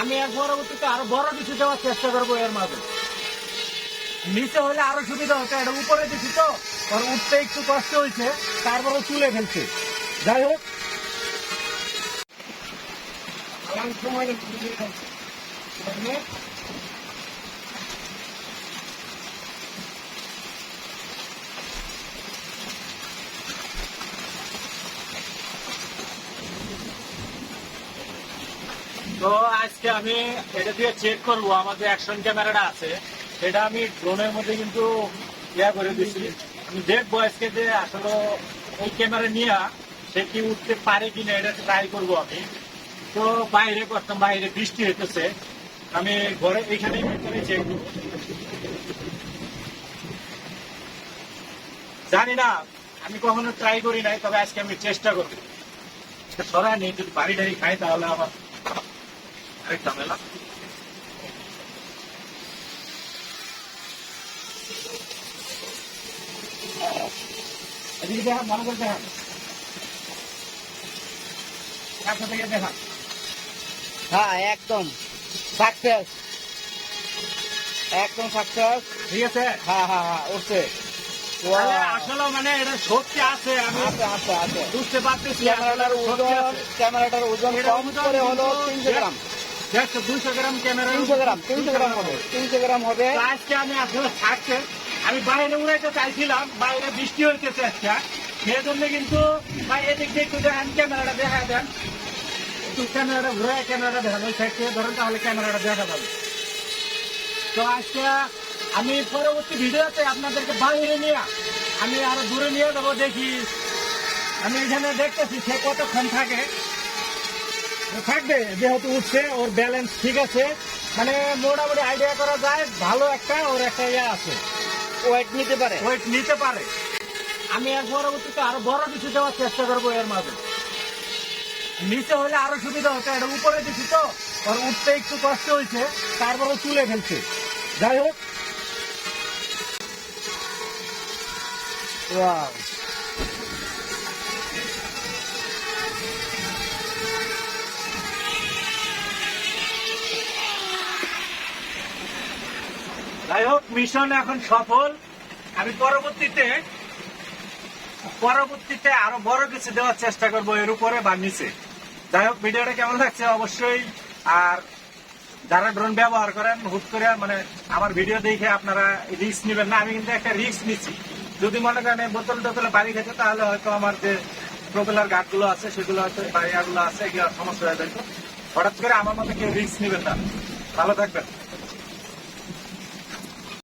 আমি এর পরবর্তীতে আরও বড় কিছু দেওয়ার চেষ্টা করব এর মাঝে। নিচে হলে আরও সুবিধা হচ্ছে, এটা উপরে দিছি তো, আর উঠতে একটু কষ্ট হয়েছে, তারপরে তুলে ফেলছে। যাই হোক। সময় লাগবে, তুলে ফেলছে। বুঝলে? তো আজকে আমি এটা দিয়ে চেক করব আমার যে অ্যাকশন ক্যামেরাটা আছে। সেটা আমি ড্রোনের মধ্যে কিন্তু ইয়া করে দিচ্ছি আমি দেখব আজকে যে আসলে ওই ক্যামেরা নিয়ে সে কি উঠতে পারে কিনা এটা ট্রাই করব আমি। তো বাইরে করতাম বাইরে বৃষ্টি হইতেছে। আমি ঘরে এখানে চেক করব। জানি না, আমি কখনো ট্রাই করি নাই, তবে আজকে আমি চেষ্টা করব। সরাই নেই, যদি বাড়ি টাড়ি খাই তাহলে আবার আরেক ঝামেলা এদিকে দেখান ভালো করে দেখান কাছে থেকে দেখান হ্যাঁ একদম সাকসেস একদম সাকসেস ঠিক আছে হ্যাঁ হ্যাঁ হ্যাঁ উঠছে আসলে মানে এটা সত্যি আছে আমি বুঝতে পারতেছি ক্যামেরাটার ওজন ক্যামেরাটার ওজন কম করে হলো তিনশো গ্রাম দুইশো গ্রাম ক্যামেরা তিনশো গ্রাম তিনশো গ্রাম হবে। তিনশো গ্রাম হবে। আজকে আমি আসলে থাকতে আমি বাইরে উড়াইতে চাইছিলাম বাইরে বৃষ্টি হইতেছে আজকে। সেই জন্য কিন্তু ভাই এদিক দিয়ে একটু দেখেন ক্যামেরাটা দেখা দেন। একটু ক্যামেরাটা ঘুরে ক্যামেরাটা দেখেন ওই সাইড থেকে ধরেন তাহলে ক্যামেরাটা দেখা যাবে। তো আজকে আমি পরবর্তী ভিডিওতে আপনাদেরকে বাইরে নিয়ে আমি আরও দূরে নিয়ে যাব দেখি। আমি এখানে দেখতেছি সে কতক্ষণ থাকে। থাকবে যেহেতু উঠছে ওর ব্যালেন্স ঠিক আছে। মানে মোটামুটি আইডিয়া করা যায় ভালো একটা ওর একটা ইয়ে আছে। ওয়েট নিতে পারে। ওয়েট নিতে পারে। আমি এর পরবর্তীতে আরও বড় কিছু দেওয়ার চেষ্টা করব এর মাঝে। নিচে হলে আরও সুবিধা হতো এটা উপরে দিছি তো ওর উঠতে একটু কষ্ট হয়েছে তারপরে তুলে ফেলছে। যাই হোক। যাই হোক মিশন এখন সফল। আমি পরবর্তীতে পরবর্তীতে আরও বড় কিছু দেওয়ার চেষ্টা করব এর উপরে বা নিচে। যাই হোক, ভিডিওটা কেমন লাগছে? অবশ্যই। আর যারা ড্রোন ব্যবহার করেন, হুট করে মানে আমার ভিডিও দেখে আপনারা রিস্ক নেবেন না। আমি কিন্তু একটা রিস্ক নিচ্ছি। যদি মনে করেন বোতল টোতলে বাড়ি খেতে তাহলে হয়তো আমার যে প্রপেলার গার্ডগুলো আছে, সেগুলো হয়তো বাড়িয়াগুলো আছে, এগুলো সমস্যা হয়ে যাবে। হঠাৎ করে আমার মতো কেউ রিস্ক নেবেন না। ভালো থাকবেন।